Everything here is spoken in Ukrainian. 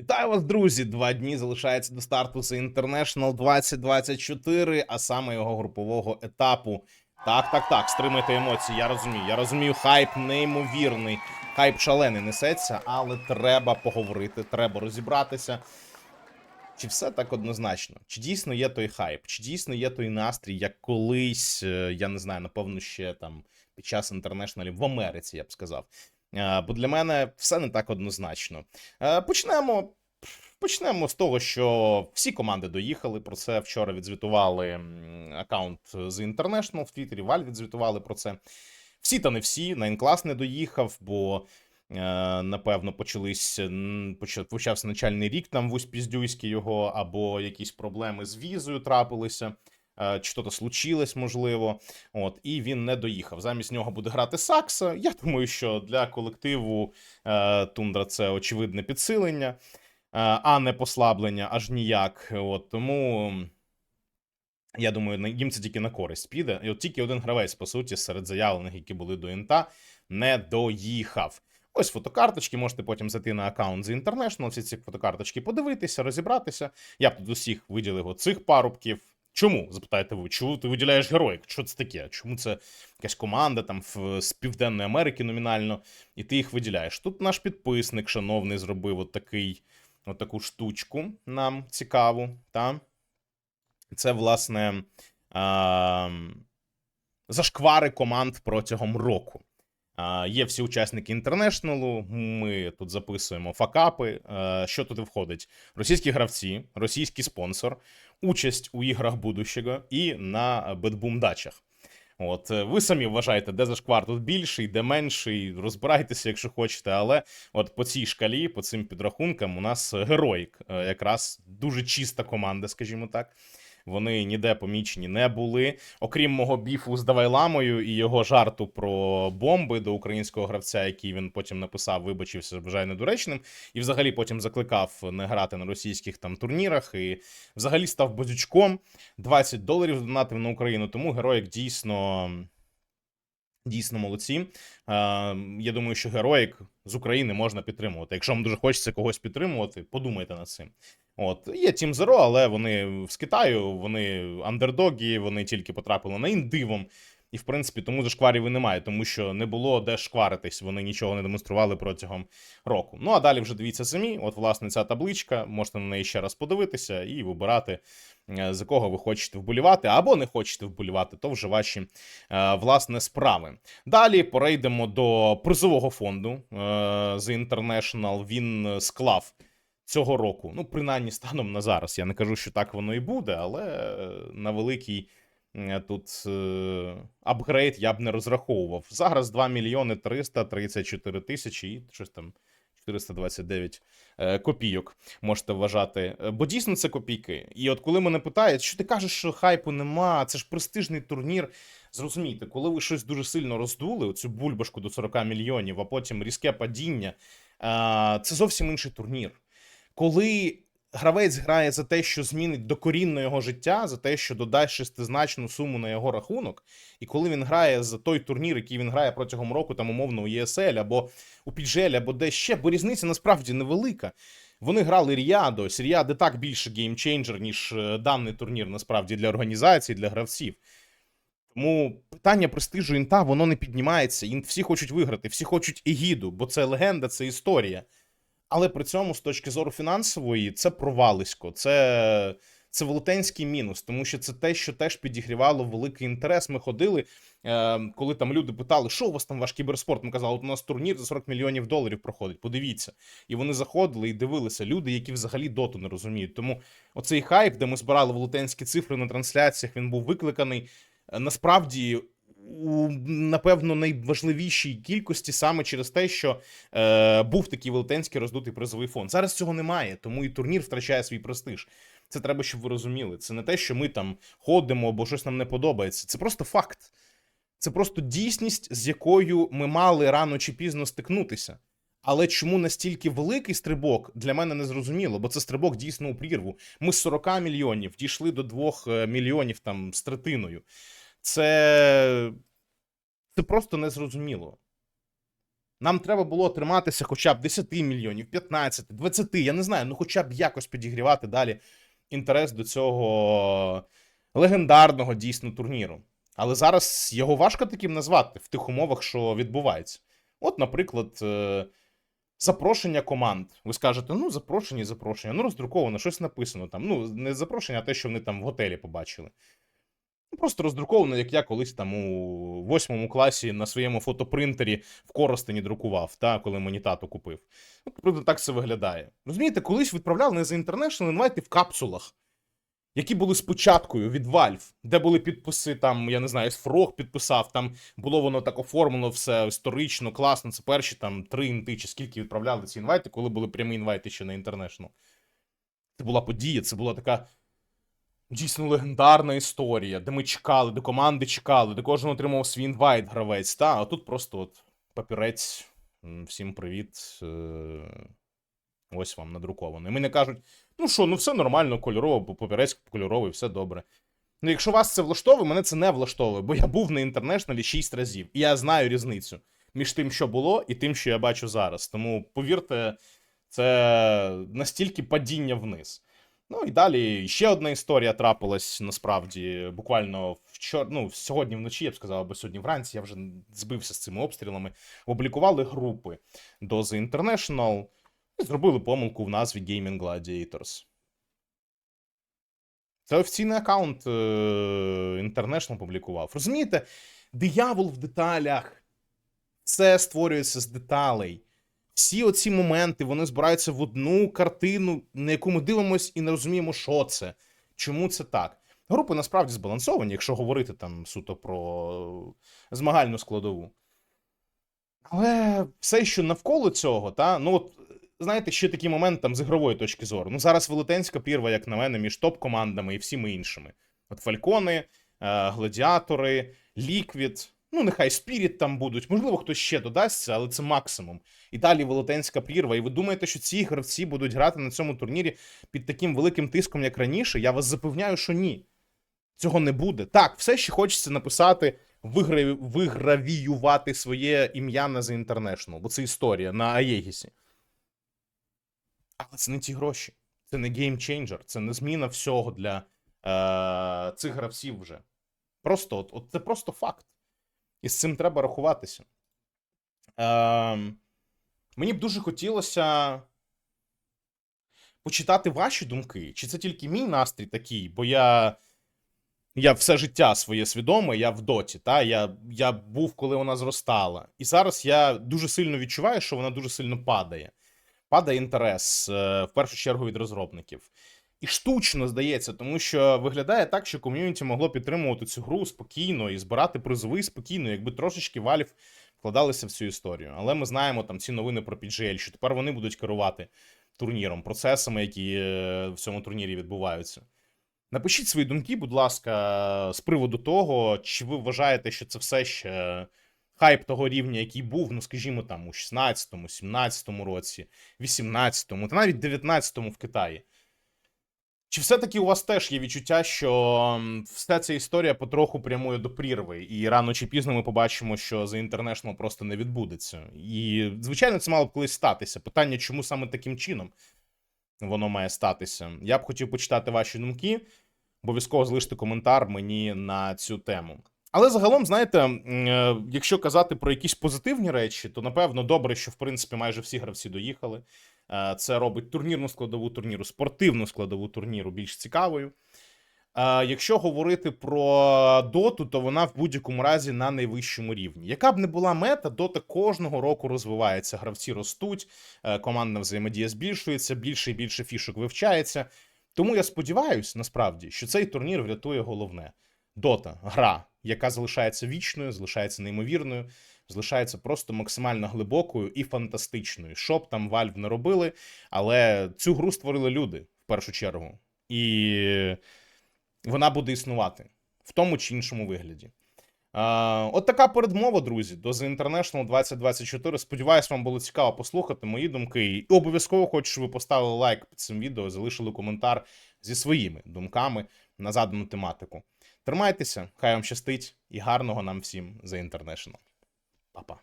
Вітаю вас, друзі! Два дні залишається до старту The International 2024, а саме його групового етапу. Так, так, так, стримайте емоції. Я розумію. Я розумію, хайп неймовірний, хайп шалений несеться, але треба поговорити, треба розібратися. Чи все так однозначно? Чи дійсно є той хайп? Чи дійсно є той настрій, як колись, е, я не знаю, напевно, ще там під час інтернешналів в Америці, я б сказав. Бо для мене все не так однозначно. Почнемо. Почнемо з того, що всі команди доїхали. Про це вчора відзвітували аккаунт The International в Твіттері. Валь відзвітували про це. Всі та не всі. Найнклас не доїхав, бо е, напевно почались почався начальний рік там в Усть-Піздюйській його, або якісь проблеми з візою трапилися. Е, Чи то случилось, можливо, от і він не доїхав. Замість нього буде грати Сакса. Я думаю, що для колективу е, Тундра це очевидне підсилення, е, а не послаблення аж ніяк. От тому я думаю, їм це тільки на користь піде. І от тільки один гравець, по суті, серед заявлених, які були до інта, не доїхав. Ось фотокарточки, можете потім зайти на аккаунт The International, всі ці фотокарточки подивитися, розібратися. Я б тут усіх виділив оцих парубків. Чому? Запитаєте ви, чому ти виділяєш героїк? Що це таке? Чому це якась команда там в, з Південної Америки номінально, і ти їх виділяєш? Тут наш підписник, шановний, зробив от такий, таку штучку нам цікаву. Та? Це, власне, а, зашквари команд протягом року. Є всі учасники інтернешналу. Ми тут записуємо факапи. Що туди входить? Російські гравці, російський спонсор, участь у іграх будущого і на бетбум-дачах. От е, ви самі вважаєте, де зашквар тут більший, де менший. Розбирайтеся, якщо хочете. Але от по цій шкалі, по цим підрахункам, у нас героїк, е, якраз дуже чиста команда, скажімо так. Вони ніде помічені не були. Окрім мого біфу з Давайламою і його жарту про бомби до українського гравця, який він потім написав, вибачився, вважаю недоречним, і взагалі потім закликав не грати на російських там турнірах. І взагалі став бозючком. 20 доларів донатив на Україну. Тому героїк дійсно. Дійсно молодці. Я думаю, що героїк з України можна підтримувати. Якщо вам дуже хочеться когось підтримувати, подумайте над цим. От є Team Zero, але вони з Китаю, вони андердоги, вони тільки потрапили на індивом. І, в принципі, тому зашкварів і немає, тому що не було де шкваритись, вони нічого не демонстрували протягом року. Ну а далі вже дивіться самі. От, власне, ця табличка, можете на неї ще раз подивитися і вибирати, е, за кого ви хочете вболівати, або не хочете вболівати, то вже ваші е, власне справи. Далі перейдемо до призового фонду е, The International. Він е, склав цього року. Ну, принаймні, станом на зараз. Я не кажу, що так воно і буде, але е, на великий тут е, апгрейд я б не розраховував. Зараз 2 мільйони 334 тисячі і щось там 429 е, копійок можете вважати. Бо дійсно це копійки. І от коли мене питають, що ти кажеш, що хайпу нема, це ж престижний турнір. Зрозумійте, коли ви щось дуже сильно роздули, оцю бульбашку до 40 мільйонів, а потім різке падіння, це зовсім інший турнір коли гравець грає за те, що змінить докорінно його життя, за те, що додасть шестизначну суму на його рахунок, і коли він грає за той турнір, який він грає протягом року, там умовно у ЄСЛ або у Піджелі, або де ще, бо різниця насправді невелика. Вони грали Ріадо. ось так більше геймчейнджер, ніж е, даний турнір, насправді, для організації, для гравців. Тому питання престижу інта воно не піднімається. Всі хочуть виграти, всі хочуть егіду, бо це легенда, це історія. Але при цьому, з точки зору фінансової, це провалисько, це, це велетенський мінус, тому що це те, що теж підігрівало великий інтерес. Ми ходили, е, коли там люди питали, що у вас там ваш кіберспорт? Ми казали, от у нас турнір за 40 мільйонів доларів проходить. Подивіться. І вони заходили і дивилися люди, які взагалі доту не розуміють. Тому оцей хайп, де ми збирали велетенські цифри на трансляціях, він був викликаний. е, Насправді. У напевно найважливішій кількості саме через те, що е, був такий велетенський роздутий призовий фонд. Зараз цього немає, тому і турнір втрачає свій престиж. Це треба, щоб ви розуміли. Це не те, що ми там ходимо або щось нам не подобається. Це просто факт. Це просто дійсність, з якою ми мали рано чи пізно стикнутися. Але чому настільки великий стрибок для мене не зрозуміло, бо це стрибок дійсно у прірву. Ми з 40 мільйонів дійшли до 2 мільйонів там з третиною. Це, це просто незрозуміло. Нам треба було триматися хоча б 10 мільйонів, 15, 20, я не знаю, ну хоча б якось підігрівати далі інтерес до цього легендарного дійсно турніру. Але зараз його важко таким назвати в тих умовах, що відбувається. От, наприклад, е, запрошення команд. Ви скажете, ну, запрошення, запрошення. Ну, роздруковано, щось написано там. Ну, не запрошення, а те, що вони там в готелі побачили. Ну, Просто роздруковано, як я колись там у восьмому класі на своєму фотопринтері в Коростені друкував, та, коли мені тато купив. Ну, приблизно так це виглядає. Розумієте, колись відправляли не за International Invite в капсулах, які були спочаткою від Valve, де були підписи, там, я не знаю, Фрог підписав, там було воно так оформлено все історично, класно. Це перші там три інти, чи скільки відправляли ці інвайти, коли були прямі інвайти ще на International. Це була подія, це була така дійсно легендарна історія, де ми чекали, де команди чекали, де кожен отримав свій інвайт гравець. Та, а тут просто от папірець. Всім привіт. е, Ось вам надруковано. І мені кажуть: ну що, ну все нормально, кольорово, папірець кольоровий, все добре. Ну, якщо вас це влаштовує, мене це не влаштовує, бо я був на інтернешналі 6 разів, і я знаю різницю між тим, що було, і тим, що я бачу зараз. Тому повірте, це настільки падіння вниз. Ну і далі ще одна історія трапилась насправді буквально вчора, ну, сьогодні вночі, я б сказав, або сьогодні вранці, я вже збився з цими обстрілами. Опублікували групи The International і зробили помилку в назві Gaming Gladiators. Це офіційний аккаунт е, International публікував. Розумієте, диявол в деталях. Все створюється з деталей. Всі оці моменти вони збираються в одну картину, на яку ми дивимося і не розуміємо, що це. Чому це так? Групи насправді збалансовані, якщо говорити там суто про змагальну складову. Але все, що навколо цього, та, ну от, знаєте, ще такий момент там з ігрової точки зору. Ну, зараз велетенська пірва, як на мене, між топ-командами і всіми іншими. От Фалькони, Гладіатори, Ліквід. Ну, нехай Спіріт там будуть. Можливо, хтось ще додасться, але це максимум. І далі велетенська прірва. І ви думаєте, що ці гравці будуть грати на цьому турнірі під таким великим тиском, як раніше? Я вас запевняю, що ні. Цього не буде. Так, все ще хочеться написати, вигра... вигравіювати своє ім'я на The International, бо це історія на Аєгісі. Але це не ті гроші. Це не геймчейнджер, це не зміна всього для е- цих гравців вже. Просто от, от це просто факт. І з цим треба рахуватися. Е, мені б дуже хотілося почитати ваші думки. Чи це тільки мій настрій такий, бо я. Я все життя своє свідоме, я в доті, та я, я був, коли вона зростала. І зараз я дуже сильно відчуваю, що вона дуже сильно падає. Падає інтерес, е, в першу чергу, від розробників. І штучно здається, тому що виглядає так, що ком'юніті могло підтримувати цю гру спокійно і збирати призовий спокійно, якби трошечки валів вкладалися в цю історію. Але ми знаємо там ці новини про PGL, що тепер вони будуть керувати турніром, процесами, які е, в цьому турнірі відбуваються. Напишіть свої думки, будь ласка, з приводу того, чи ви вважаєте, що це все ще хайп того рівня, який був, ну скажімо, там у 16-му, 17-му році, 18-му, та навіть 19-му в Китаї. Чи все-таки у вас теж є відчуття, що вся ця історія потроху прямує до прірви, і рано чи пізно ми побачимо, що The International просто не відбудеться. І, звичайно, це мало б колись статися. Питання, чому саме таким чином воно має статися? Я б хотів почитати ваші думки. Обов'язково залиште коментар мені на цю тему. Але загалом, знаєте, е, якщо казати про якісь позитивні речі, то напевно добре, що в принципі майже всі гравці доїхали. Е, Це робить турнірну складову турніру, спортивну складову турніру більш цікавою. Е, Якщо говорити про доту, то вона в будь-якому разі на найвищому рівні. Яка б не була мета, дота кожного року розвивається. Гравці ростуть, е, командна взаємодія збільшується, більше і більше фішок вивчається. Тому я сподіваюся, насправді, що цей турнір врятує головне: дота, гра, яка залишається вічною, залишається неймовірною, залишається просто максимально глибокою і фантастичною. Що б там Valve не робили, але цю гру створили люди в першу чергу. І вона буде існувати в тому чи іншому вигляді. От така передмова, друзі, до The International 2024. Сподіваюсь, вам було цікаво послухати мої думки. І обов'язково хочу, щоб ви поставили лайк під цим відео, залишили коментар зі своїми думками на задану тематику. Тримайтеся, хай вам щастить і гарного нам всім The International. Appa.